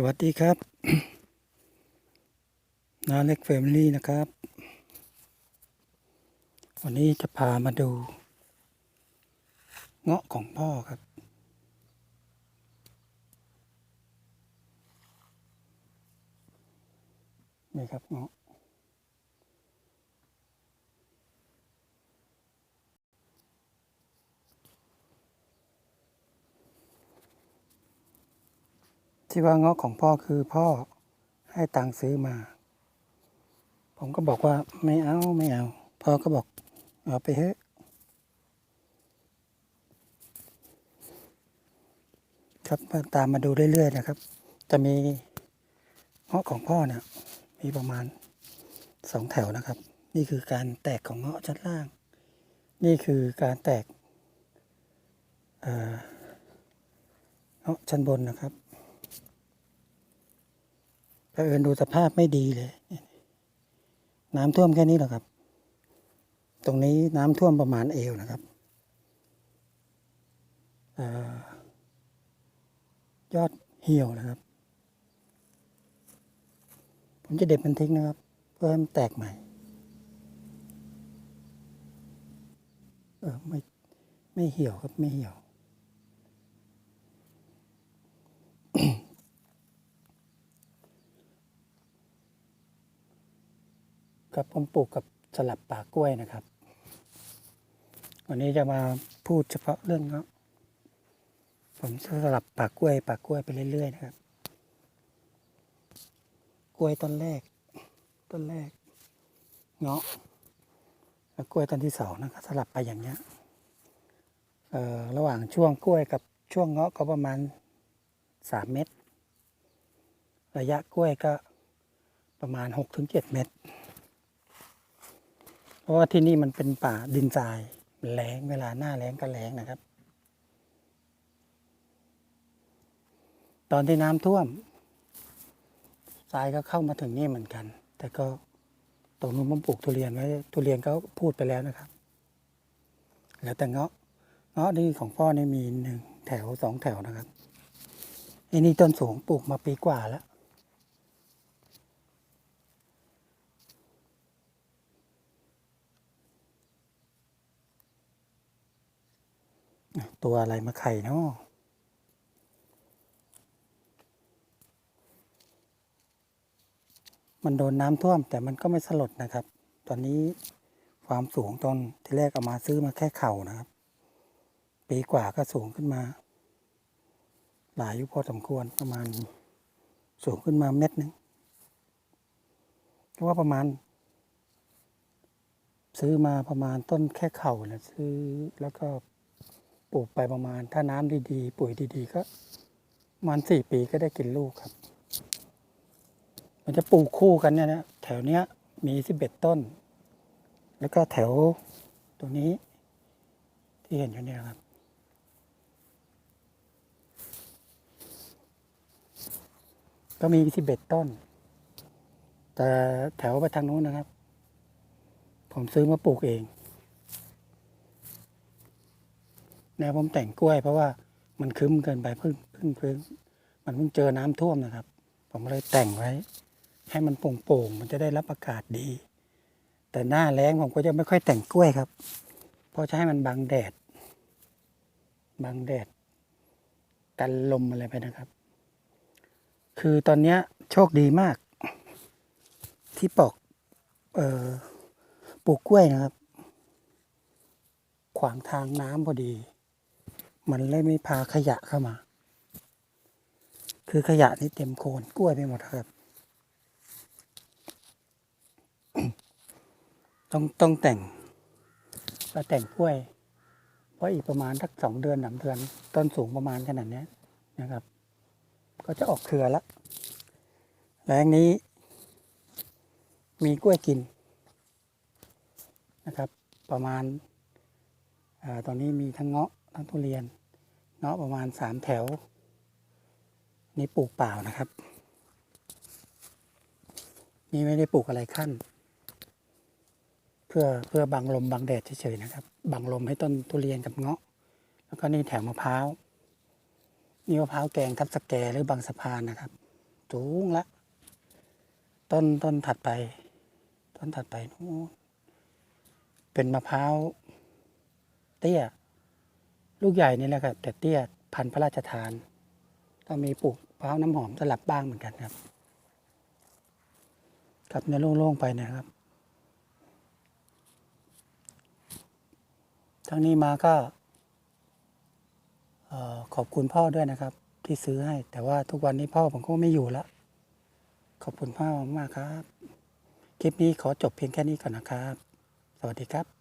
สวัสดีครับ นาเล็กแฟมิลี่นะครับ วันนี้จะพามาดู เงาะของพ่อครับ นี่ครับเงาะ ที่ว่าเงาะของพ่อคือพ่อให้ตังค์ซื้อมา ผมก็บอกว่าไม่เอาไม่เอา พ่อก็บอกเอาไปเถอะครับตามมาดูเรื่อยๆนะครับ จะมีเงาะของพ่อเนี่ยมีประมาณสองแถวนะครับ นี่คือการแตกของเงาะชั้นล่าง นี่คือการแตกเงาะชั้นบนนะครับ เอิญดูสภาพไม่ดีเลย น้ำท่วมแค่นี้หละครับ ตรงนี้น้ำท่วมประมาณเอวนะครับอยอดเหี่ยวนะครับ ผมจะเด็ดมันทิ้งนะครับ เพื่อให้มันแตกใหม่ เออไม่ไม่เหี่ยวครับไม่เหี่ยว กับผมปลูกกับสลับป่ากล้วยนะครับ วันนี้จะมาพูดเฉพาะเรื่องเงาะผมสลับป่ากล้วยป่ากล้วยไปเรื่อยๆนะครับ กล้วยต้นแรก ต้นแรก เงาะแล้วกล้วยต้นที่สองนะครับสลับไปอย่างเงี้ยเอ่อระหว่างช่วงกล้วยกับช่วงเงาะก็ประมาณสามเมตร ระยะกล้วยก็ประมาณหกถึงเจ็ดเมตร ราะว่าที่นี่มันเป็นป่าดินทรายแล้งเวลาหน้าแล้งก็แล้งนะครับ ตอนที่น้ำท่วมทรายก็เข้ามาถึงนี่เหมือนกัน แต่ก็ตรงนู้นผมปลูกทุเรียนไว้ทุเรียนก็พูดไปแล้วนะครับแล้วแต่เงาะเงาะนี่ของพ่อนี่มีหนึ่งแถวสองแถวนะครับไอ้นี่ต้นสูงปลูกมาปีกว่าแล้ว ตัวอะไรมาไข่เนาะมันโดนน้ำท่วมแต่มันก็ไม่สลดนะครับ ตอนนี้ความสูงตอนที่แรกเอามาซื้อมาแค่เข่านะครับ ปีกว่าก็สูงขึ้นมา หลายอยู่พอสมควรประมาณสูงขึ้นมาเม็ดหนึ่งก็ว่าประมาณ ซื้อมาประมาณต้นแค่เข่านะซื้อแล้วก็ ปลูกไปประมาณ ถ้าน้ำดีๆ ปุ๋ยดีๆ ก็มาณสี่ปีก็ได้กินลูกครับ มันจะปลูกคู่กันเนี่ยนะแถวเนี้ยมีสิบเอ็ดต้น แล้วก็แถวตรงนี้ที่เห็นอยู่เนี่ยครับก็มีสิบเอ็ดต้น แต่แถวไปทางนู้นนะครับ ผมซื้อมาปลูกเอง แนวผมแต่งกล้วยเพราะว่ามันคึ้มเกินไปเพิ่งเพิ่งเพิ่งมันเพิ่งเจอน้ำท่วมนะครับ ผมเลยแต่งไว้ ให้มันโป่งๆมันจะได้รับอากาศดี แต่หน้าแล้งผมก็จะไม่ค่อยแต่งกล้วยครับเพราะจะให้มันบังแดดบังแดดกันลมอะไรไปนะครับ คือตอนเนี้ยโชคดีมาก ที่ปอกเอ่อปลูกกล้วยนะครับ ขวางทางน้ำพอดี มันเลยไม่พาขยะเข้ามา คือขยะนี่เต็มโคนกล้วยไปหมดครับ ต้องต้องแต่งก็แต่งกล้วยเพราะอีกประมาณสักสองเดือนสามเดือน ต้นสูงประมาณขนาดนี้นะครับ ก็จะออกเครือแล้วแรงนี้ มีกล้วยกินนะครับ ประมาณอาตอนนี้มีทั้งเงาะทั้งทุเรียน เงาะประมาณสามแถว นี่ปลูกเปล่านะครับ นี่ไม่ได้ปลูกอะไรขั้น เพื่อเพื่อบังลมบังแดดเฉยๆนะครับ บังลมให้ต้นทุเรียนกับเงาะ แล้วก็นี่แถวมะพร้าวนี่มะพร้าวแกงทับสแกหรือบางสะพานนะครับสูงละ ต้นต้นถัดไป ต้นถัดไปนู้นเป็นมะพร้าวเตี้ย ลูกใหญ่นี่แหละครับ แต่เตี้ยพันธุ์พระราชทานก็มีปลูกพร้าวน้ำหอมสลับบ้างเหมือนกันครับครับเนื้อโล่งๆไปนะครับทั้งนี้มาก็ขอบคุณพ่อด้วยนะครับ ที่ซื้อให้ แต่ว่าทุกวันนี้พ่อผมก็ไม่อยู่แล้วขอบคุณพ่อมากครับ คลิปนี้ขอจบเพียงแค่นี้ก่อนนะครับ สวัสดีครับ